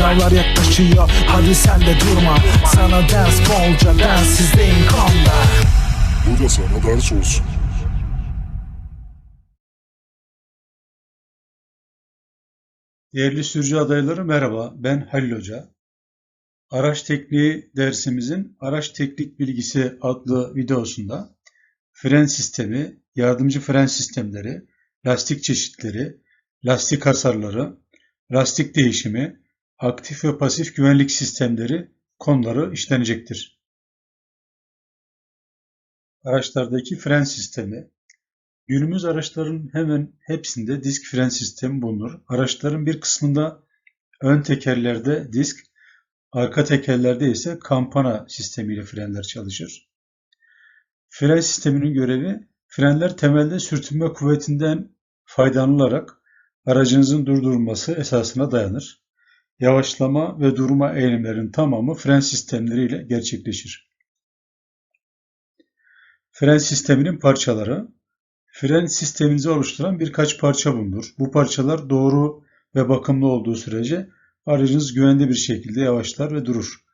Sınavlar yaklaşıyor. Hadi sen de durma. Sana ders bolca densizliğin konda Bu da sana ders olsun. Değerli sürücü adayları merhaba, ben Halil Hoca. Araç tekniği dersimizin Araç Teknik Bilgisi adlı videosunda fren sistemi, yardımcı fren sistemleri, lastik çeşitleri, lastik hasarları, lastik değişimi, aktif ve pasif güvenlik sistemleri konuları işlenecektir. Araçlardaki fren sistemi, Günümüz araçların hemen hepsinde disk fren sistemi bulunur. Araçların bir kısmında ön tekerlerde disk, arka tekerlerde ise kampana sistemiyle frenler çalışır. Fren sisteminin görevi frenler temelde sürtünme kuvvetinden faydalanılarak aracınızın durdurulması esasına dayanır. Yavaşlama ve durma eylemlerin tamamı fren sistemleriyle gerçekleşir. Fren sisteminin parçaları Fren sisteminizi oluşturan birkaç parça bulunur. Bu parçalar doğru ve bakımlı olduğu sürece aracınız güvenli bir şekilde yavaşlar ve durur.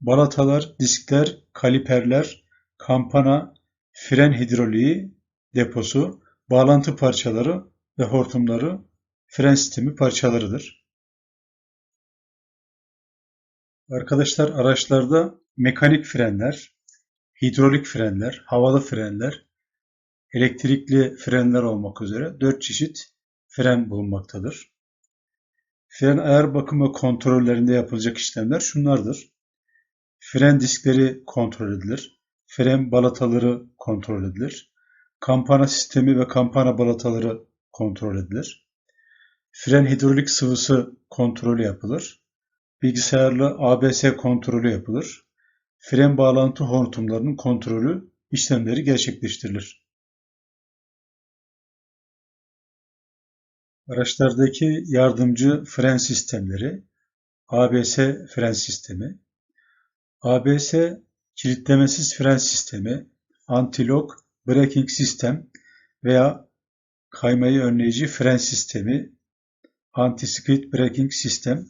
Balatalar, diskler, kaliperler, kampana, fren hidroliği deposu, bağlantı parçaları ve hortumları fren sistemi parçalarıdır. Arkadaşlar araçlarda mekanik frenler, hidrolik frenler, havalı frenler, elektrikli frenler olmak üzere 4 çeşit fren bulunmaktadır. Fren ayar bakım ve kontrollerinde yapılacak işlemler şunlardır. Fren diskleri kontrol edilir. Fren balataları kontrol edilir. Kampana sistemi ve kampana balataları kontrol edilir. Fren hidrolik sıvısı kontrolü yapılır. Bilgisayarlı ABS kontrolü yapılır. Fren bağlantı hortumlarının kontrolü işlemleri gerçekleştirilir. Araçlardaki yardımcı fren sistemleri ABS fren sistemi, ABS kilitlemesiz fren sistemi, anti-lock braking sistem veya kaymayı önleyici fren sistemi, anti-skid braking sistem,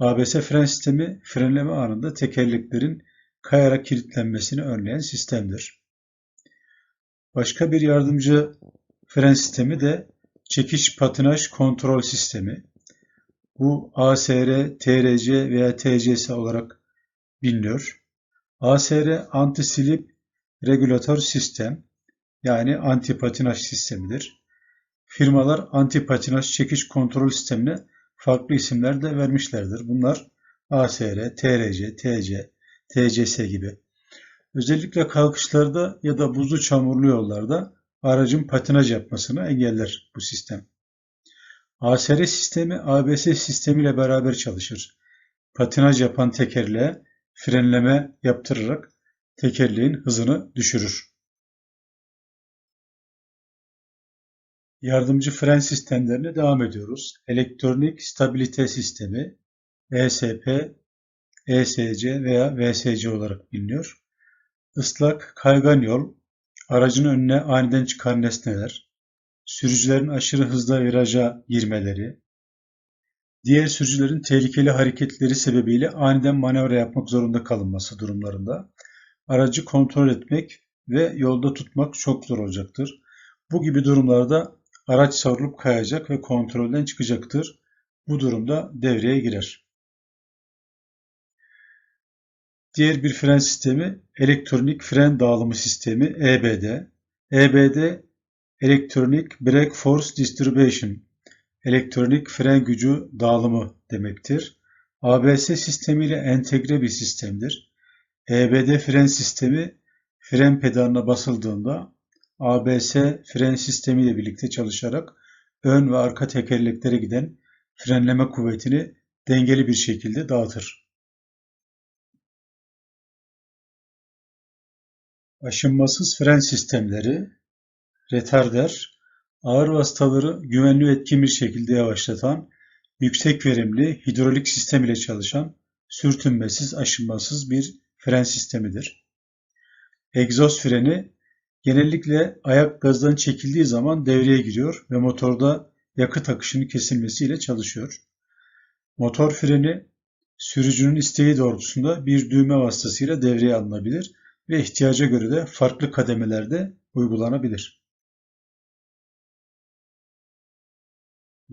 ABS fren sistemi frenleme anında tekerleklerin kayarak kilitlenmesini önleyen sistemdir. Başka bir yardımcı fren sistemi de çekiş patinaj kontrol sistemi. Bu ASR, TRC veya TCS olarak biliniyor. ASR anti-slip regülatör sistem yani anti patinaj sistemidir. Firmalar anti patinaj çekiş kontrol sistemine farklı isimler de vermişlerdir. Bunlar ASR, TRC, TC, TCS gibi. Özellikle kalkışlarda ya da buzlu çamurlu yollarda aracın patinaj yapmasını engeller bu sistem. ASR sistemi ABS sistemiyle beraber çalışır. Patinaj yapan tekerleğe frenleme yaptırarak tekerleğin hızını düşürür. Yardımcı fren sistemlerine devam ediyoruz. Elektronik stabilite sistemi ESP, ESC veya VSC olarak biliniyor. Islak kaygan yol, aracın önüne aniden çıkan nesneler, sürücülerin aşırı hızla viraja girmeleri, diğer sürücülerin tehlikeli hareketleri sebebiyle aniden manevra yapmak zorunda kalınması durumlarında aracı kontrol etmek ve yolda tutmak çok zor olacaktır. Bu gibi durumlarda araç savrulup kayacak ve kontrolden çıkacaktır. Bu durumda devreye girer. Diğer bir fren sistemi elektronik fren dağılımı sistemi EBD. EBD Electronic Brake Force Distribution elektronik fren gücü dağılımı demektir. ABS sistemiyle entegre bir sistemdir. EBD fren sistemi fren pedalına basıldığında ABS fren sistemi ile birlikte çalışarak ön ve arka tekerleklere giden frenleme kuvvetini dengeli bir şekilde dağıtır. Aşınmasız fren sistemleri, retarder, ağır vasıtaları güvenli ve etkin bir şekilde yavaşlatan, yüksek verimli hidrolik sistem ile çalışan, sürtünmesiz, aşınmasız bir fren sistemidir. Egzoz freni genellikle ayak gazdan çekildiği zaman devreye giriyor ve motorda yakıt akışının kesilmesiyle çalışıyor. Motor freni sürücünün isteği doğrultusunda bir düğme vasıtasıyla devreye alınabilir ve ihtiyaca göre de farklı kademelerde uygulanabilir.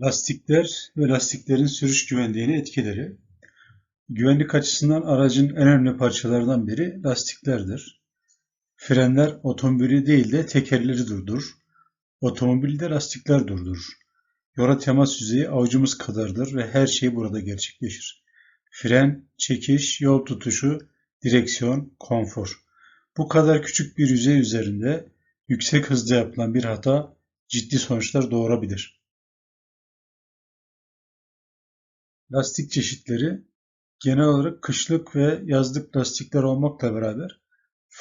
Lastikler ve lastiklerin sürüş güvenliğine etkileri. Güvenlik açısından aracın en önemli parçalarından biri lastiklerdir. Frenler otomobili değil de tekerleri durdurur. Otomobilde lastikler durdurur. Yola temas yüzeyi avucumuz kadardır ve her şey burada gerçekleşir. Fren, çekiş, yol tutuşu, direksiyon, konfor. Bu kadar küçük bir yüzey üzerinde yüksek hızda yapılan bir hata ciddi sonuçlar doğurabilir. Lastik çeşitleri genel olarak kışlık ve yazlık lastikler olmakla beraber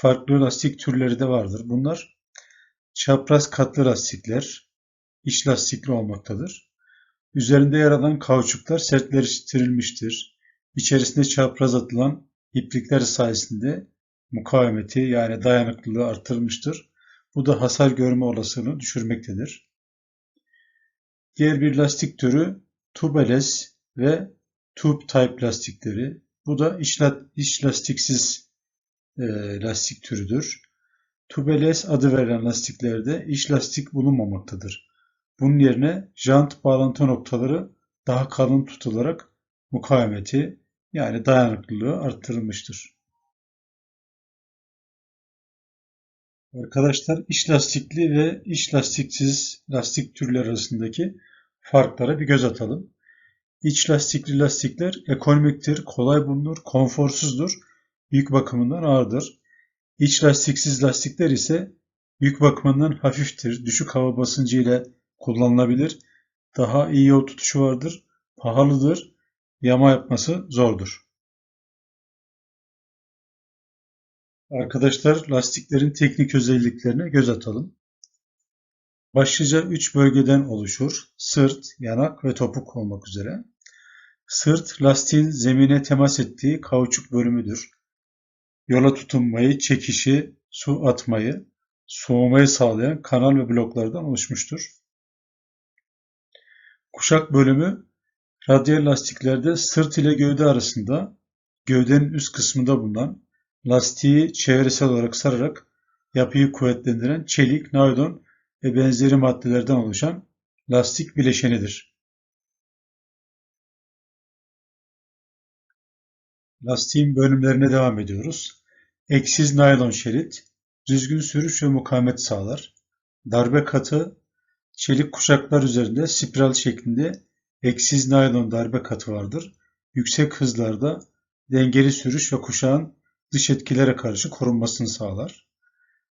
farklı lastik türleri de vardır. Bunlar çapraz katlı lastikler, iç lastikli olmaktadır. Üzerinde yer alan kauçuklar sertleştirilmiştir. İçerisinde çapraz atılan iplikler sayesinde mukavemeti yani dayanıklılığı artırılmıştır. Bu da hasar görme olasılığını düşürmektedir. Diğer bir lastik türü tubeless ve tube type lastikleri. Bu da iç, iç lastiksiz e, lastik türüdür. Tubeless adı verilen lastiklerde iç lastik bulunmamaktadır. Bunun yerine jant bağlantı noktaları daha kalın tutularak mukavemeti yani dayanıklılığı arttırılmıştır. Arkadaşlar iç lastikli ve iç lastiksiz lastik türleri arasındaki farklara bir göz atalım. İç lastikli lastikler ekonomiktir, kolay bulunur, konforsuzdur, yük bakımından ağırdır. İç lastiksiz lastikler ise yük bakımından hafiftir, düşük hava basıncı ile kullanılabilir, daha iyi yol tutuşu vardır, pahalıdır, yama yapması zordur. Arkadaşlar lastiklerin teknik özelliklerine göz atalım. Başlıca 3 bölgeden oluşur. Sırt, yanak ve topuk olmak üzere. Sırt, lastiğin zemine temas ettiği kauçuk bölümüdür. Yola tutunmayı, çekişi, su atmayı, soğumayı sağlayan kanal ve bloklardan oluşmuştur. Kuşak bölümü, radyal lastiklerde sırt ile gövde arasında, gövdenin üst kısmında bulunan, lastiği çevresel olarak sararak yapıyı kuvvetlendiren çelik, naylon ve benzeri maddelerden oluşan lastik bileşenidir. Lastiğin bölümlerine devam ediyoruz. Eksiz naylon şerit, düzgün sürüş ve mukavemet sağlar. Darbe katı, çelik kuşaklar üzerinde spiral şeklinde eksiz naylon darbe katı vardır. Yüksek hızlarda dengeli sürüş ve kuşağın dış etkilere karşı korunmasını sağlar.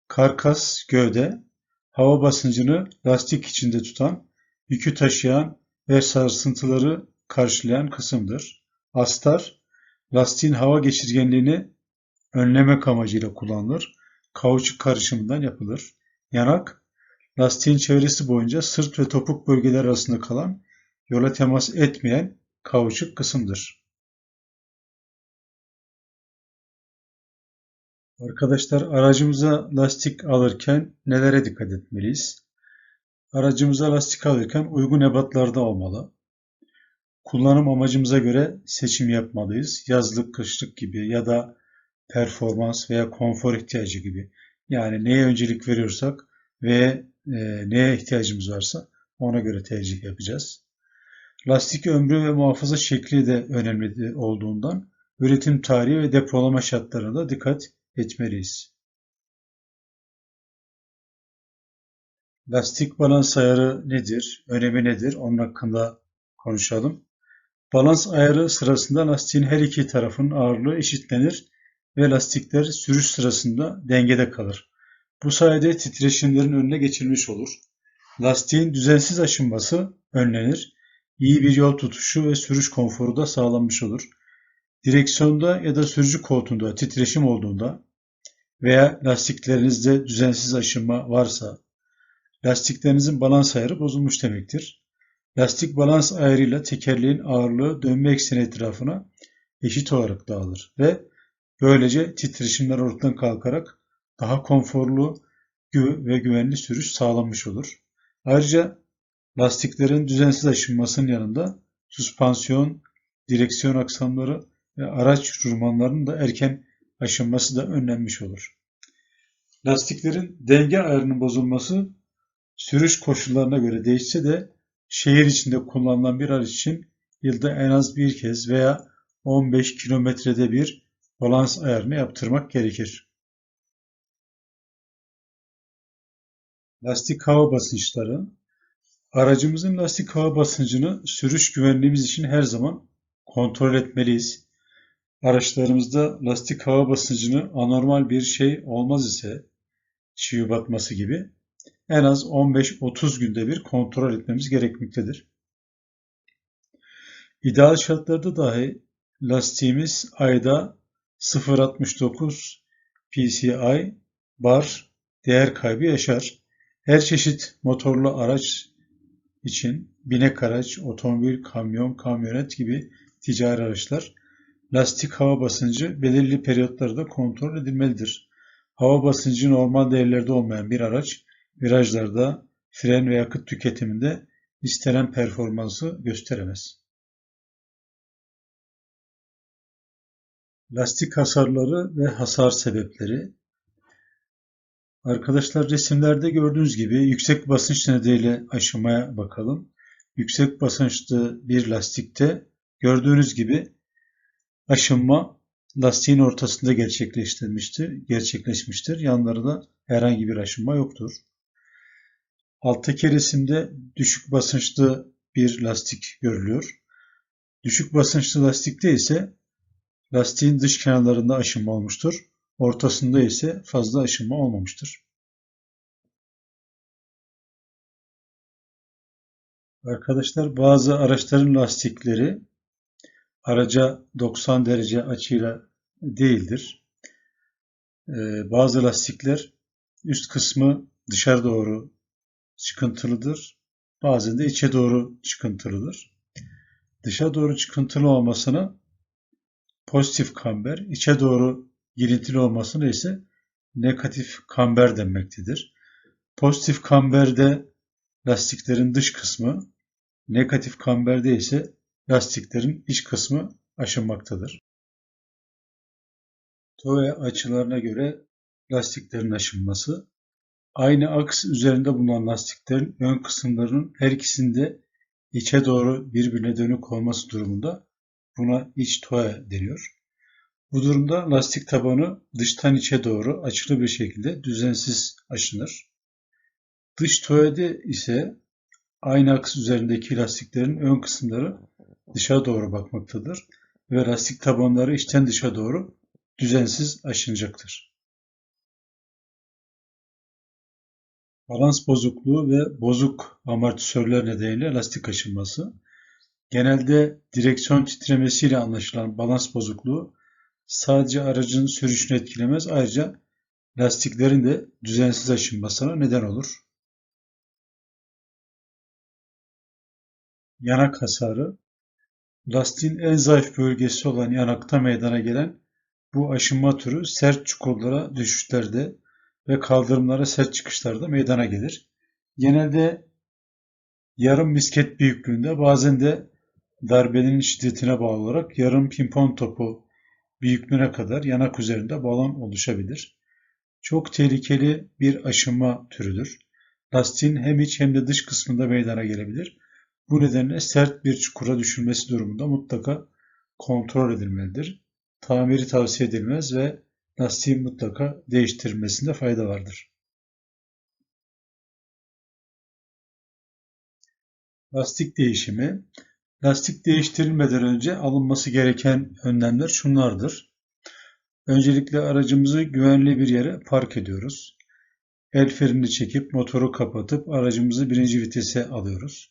Karkas, gövde, hava basıncını lastik içinde tutan, yükü taşıyan ve sarsıntıları karşılayan kısımdır. Astar, lastiğin hava geçirgenliğini önlemek amacıyla kullanılır. Kauçuk karışımından yapılır. Yanak, lastiğin çevresi boyunca sırt ve topuk bölgeler arasında kalan, yola temas etmeyen kauçuk kısımdır. Arkadaşlar aracımıza lastik alırken nelere dikkat etmeliyiz? Aracımıza lastik alırken uygun ebatlarda olmalı. Kullanım amacımıza göre seçim yapmalıyız. Yazlık, kışlık gibi ya da performans veya konfor ihtiyacı gibi. Yani neye öncelik veriyorsak ve e, neye ihtiyacımız varsa ona göre tercih yapacağız. Lastik ömrü ve muhafaza şekli de önemli olduğundan üretim tarihi ve depolama şartlarına da dikkat etmeliyiz. Lastik balans ayarı nedir? Önemi nedir? Onun hakkında konuşalım. Balans ayarı sırasında lastiğin her iki tarafının ağırlığı eşitlenir ve lastikler sürüş sırasında dengede kalır. Bu sayede titreşimlerin önüne geçilmiş olur. Lastiğin düzensiz aşınması önlenir. İyi bir yol tutuşu ve sürüş konforu da sağlanmış olur. Direksiyonda ya da sürücü koltuğunda titreşim olduğunda veya lastiklerinizde düzensiz aşınma varsa lastiklerinizin balans ayarı bozulmuş demektir. Lastik balans ayarıyla tekerleğin ağırlığı dönme ekseni etrafına eşit olarak dağılır ve böylece titreşimler ortadan kalkarak daha konforlu ve güvenli sürüş sağlanmış olur. Ayrıca lastiklerin düzensiz aşınmasının yanında süspansiyon, direksiyon aksamları ve araç rulmanlarının da erken aşınması da önlenmiş olur. Lastiklerin denge ayarının bozulması sürüş koşullarına göre değişse de şehir içinde kullanılan bir araç için yılda en az bir kez veya 15 kilometrede bir balans ayarını yaptırmak gerekir. Lastik hava basınçları Aracımızın lastik hava basıncını sürüş güvenliğimiz için her zaman kontrol etmeliyiz. Araçlarımızda lastik hava basıncını anormal bir şey olmaz ise çivi batması gibi en az 15-30 günde bir kontrol etmemiz gerekmektedir. İdeal şartlarda dahi lastiğimiz ayda 0.69 PCI bar değer kaybı yaşar. Her çeşit motorlu araç için binek araç, otomobil, kamyon, kamyonet gibi ticari araçlar lastik hava basıncı belirli periyotlarda kontrol edilmelidir. Hava basıncı normal değerlerde olmayan bir araç virajlarda, fren ve yakıt tüketiminde istenen performansı gösteremez. Lastik hasarları ve hasar sebepleri Arkadaşlar resimlerde gördüğünüz gibi yüksek basınç nedeniyle aşımaya bakalım. Yüksek basınçlı bir lastikte gördüğünüz gibi aşınma lastiğin ortasında gerçekleştirmiştir, gerçekleşmiştir. Yanlarında herhangi bir aşınma yoktur. Alttaki resimde düşük basınçlı bir lastik görülüyor. Düşük basınçlı lastikte ise lastiğin dış kenarlarında aşınma olmuştur. Ortasında ise fazla aşınma olmamıştır. Arkadaşlar bazı araçların lastikleri araca 90 derece açıyla değildir. Ee, bazı lastikler üst kısmı dışarı doğru çıkıntılıdır. Bazen de içe doğru çıkıntılıdır. Dışa doğru çıkıntılı olmasına pozitif kamber, içe doğru girintili olmasına ise negatif kamber denmektedir. Pozitif kamberde lastiklerin dış kısmı, negatif kamberde ise lastiklerin iç kısmı aşınmaktadır. Toe açılarına göre lastiklerin aşınması, aynı aks üzerinde bulunan lastiklerin ön kısımlarının her ikisinde içe doğru birbirine dönük olması durumunda buna iç toe deniyor. Bu durumda lastik tabanı dıştan içe doğru açılı bir şekilde düzensiz aşınır. Dış toede ise aynı aks üzerindeki lastiklerin ön kısımları dışa doğru bakmaktadır ve lastik tabanları içten dışa doğru düzensiz aşınacaktır. Balans bozukluğu ve bozuk amortisörler nedeniyle lastik aşınması. Genelde direksiyon titremesiyle anlaşılan balans bozukluğu sadece aracın sürüşünü etkilemez ayrıca lastiklerin de düzensiz aşınmasına neden olur. Yanak hasarı Lastiğin en zayıf bölgesi olan yanakta meydana gelen bu aşınma türü sert çukurlara düşüşlerde ve kaldırımlara sert çıkışlarda meydana gelir. Genelde yarım misket büyüklüğünde bazen de darbenin şiddetine bağlı olarak yarım pimpon topu büyüklüğüne kadar yanak üzerinde balon oluşabilir. Çok tehlikeli bir aşınma türüdür. Lastiğin hem iç hem de dış kısmında meydana gelebilir. Bu nedenle sert bir çukura düşülmesi durumunda mutlaka kontrol edilmelidir. Tamiri tavsiye edilmez ve lastiğin mutlaka değiştirilmesinde fayda vardır. Lastik değişimi Lastik değiştirilmeden önce alınması gereken önlemler şunlardır. Öncelikle aracımızı güvenli bir yere park ediyoruz. El frenini çekip motoru kapatıp aracımızı birinci vitese alıyoruz.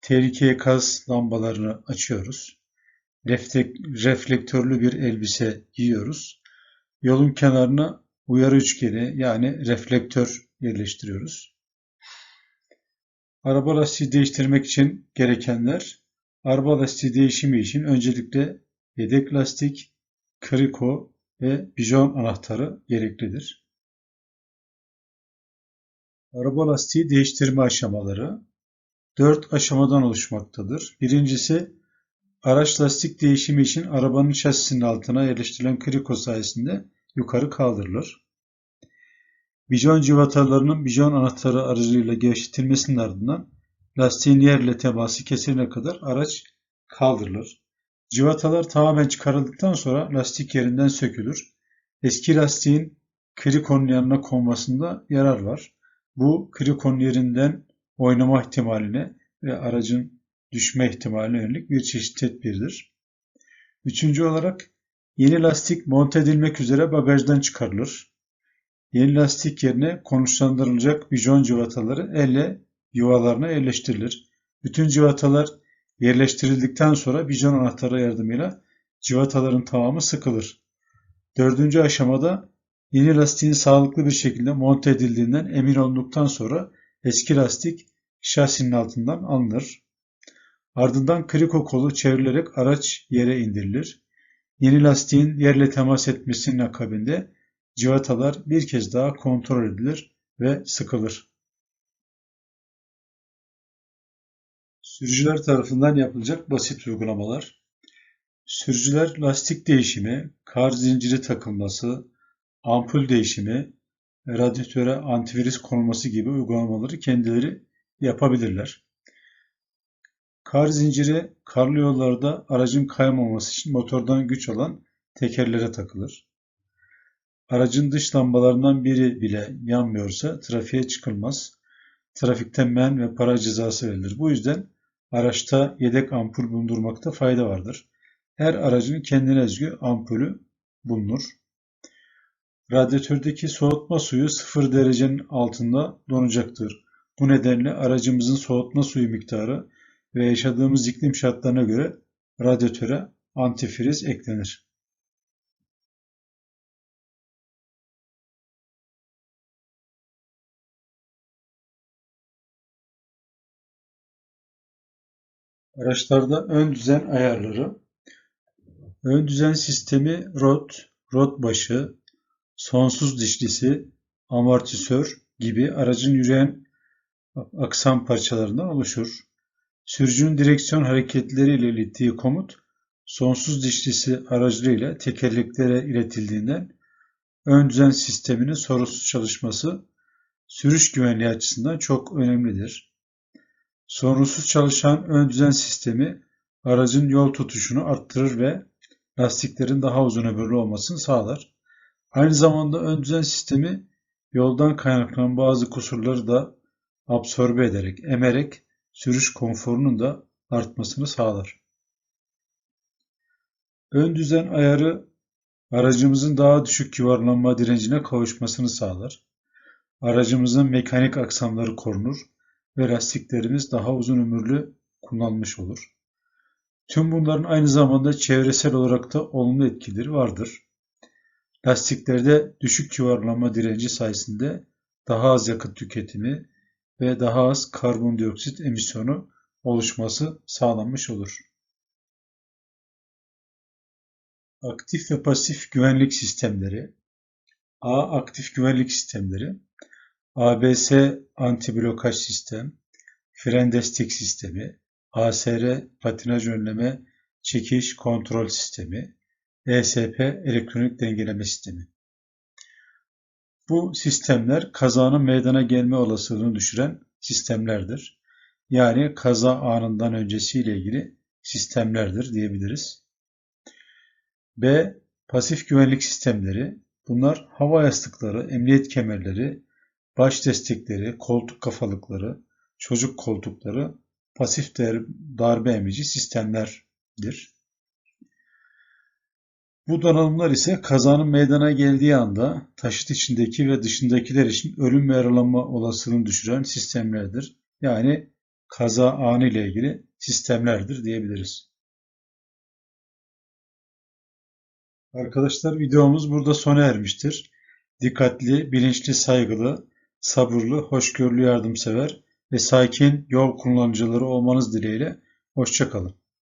Tehlikeye kaz lambalarını açıyoruz. Reflektörlü bir elbise giyiyoruz. Yolun kenarına uyarı üçgeni yani reflektör yerleştiriyoruz. Araba lastiği değiştirmek için gerekenler Araba lastiği değişimi için öncelikle yedek lastik, kriko ve bijon anahtarı gereklidir. Araba lastiği değiştirme aşamaları 4 aşamadan oluşmaktadır. Birincisi Araç lastik değişimi için arabanın şasisinin altına yerleştirilen kriko sayesinde yukarı kaldırılır. Bijon civatalarının bijon anahtarı aracılığıyla gevşetilmesinin ardından lastiğin yerle teması kesilene kadar araç kaldırılır. Civatalar tamamen çıkarıldıktan sonra lastik yerinden sökülür. Eski lastiğin krikonun yanına konmasında yarar var. Bu krikonun yerinden oynama ihtimaline ve aracın düşme ihtimaline yönelik bir çeşit tedbirdir. Üçüncü olarak yeni lastik monte edilmek üzere bagajdan çıkarılır. Yeni lastik yerine konuşlandırılacak bijon civataları elle yuvalarına yerleştirilir. Bütün civatalar yerleştirildikten sonra bijon anahtarı yardımıyla civataların tamamı sıkılır. Dördüncü aşamada yeni lastiğin sağlıklı bir şekilde monte edildiğinden emin olduktan sonra eski lastik şasinin altından alınır. Ardından kriko kolu çevrilerek araç yere indirilir. Yeni lastiğin yerle temas etmesinin akabinde civatalar bir kez daha kontrol edilir ve sıkılır. Sürücüler tarafından yapılacak basit uygulamalar. Sürücüler lastik değişimi, kar zinciri takılması, ampul değişimi, radyatöre antivirüs konulması gibi uygulamaları kendileri yapabilirler. Kar zinciri karlı yollarda aracın kaymaması için motordan güç alan tekerlere takılır. Aracın dış lambalarından biri bile yanmıyorsa trafiğe çıkılmaz. Trafikte men ve para cezası verilir. Bu yüzden araçta yedek ampul bulundurmakta fayda vardır. Her aracın kendine özgü ampulü bulunur. Radyatördeki soğutma suyu 0 derecenin altında donacaktır. Bu nedenle aracımızın soğutma suyu miktarı ve yaşadığımız iklim şartlarına göre radyatöre antifriz eklenir. Araçlarda ön düzen ayarları. Ön düzen sistemi rot, rot başı, sonsuz dişlisi, amortisör gibi aracın yürüyen aksam parçalarından oluşur. Sürücünün direksiyon hareketleriyle ilettiği komut sonsuz dişlisi aracılığıyla tekerleklere iletildiğinden ön düzen sisteminin sorunsuz çalışması sürüş güvenliği açısından çok önemlidir. Sorunsuz çalışan ön düzen sistemi aracın yol tutuşunu arttırır ve lastiklerin daha uzun ömürlü olmasını sağlar. Aynı zamanda ön düzen sistemi yoldan kaynaklanan bazı kusurları da absorbe ederek, emerek sürüş konforunun da artmasını sağlar. Ön düzen ayarı aracımızın daha düşük yuvarlanma direncine kavuşmasını sağlar. Aracımızın mekanik aksamları korunur ve lastiklerimiz daha uzun ömürlü kullanılmış olur. Tüm bunların aynı zamanda çevresel olarak da olumlu etkileri vardır. Lastiklerde düşük yuvarlanma direnci sayesinde daha az yakıt tüketimi ve daha az karbondioksit emisyonu oluşması sağlanmış olur. Aktif ve pasif güvenlik sistemleri A. Aktif güvenlik sistemleri ABS antiblokaj sistem, fren destek sistemi, ASR patinaj önleme çekiş kontrol sistemi, ESP elektronik dengeleme sistemi. Bu sistemler kazanın meydana gelme olasılığını düşüren sistemlerdir. Yani kaza anından öncesiyle ilgili sistemlerdir diyebiliriz. B. Pasif güvenlik sistemleri. Bunlar hava yastıkları, emniyet kemerleri, baş destekleri, koltuk kafalıkları, çocuk koltukları pasif darbe emici sistemlerdir. Bu donanımlar ise kazanın meydana geldiği anda taşıt içindeki ve dışındakiler için ölüm ve yaralanma olasılığını düşüren sistemlerdir. Yani kaza anı ile ilgili sistemlerdir diyebiliriz. Arkadaşlar videomuz burada sona ermiştir. Dikkatli, bilinçli, saygılı, sabırlı, hoşgörülü, yardımsever ve sakin yol kullanıcıları olmanız dileğiyle. Hoşçakalın.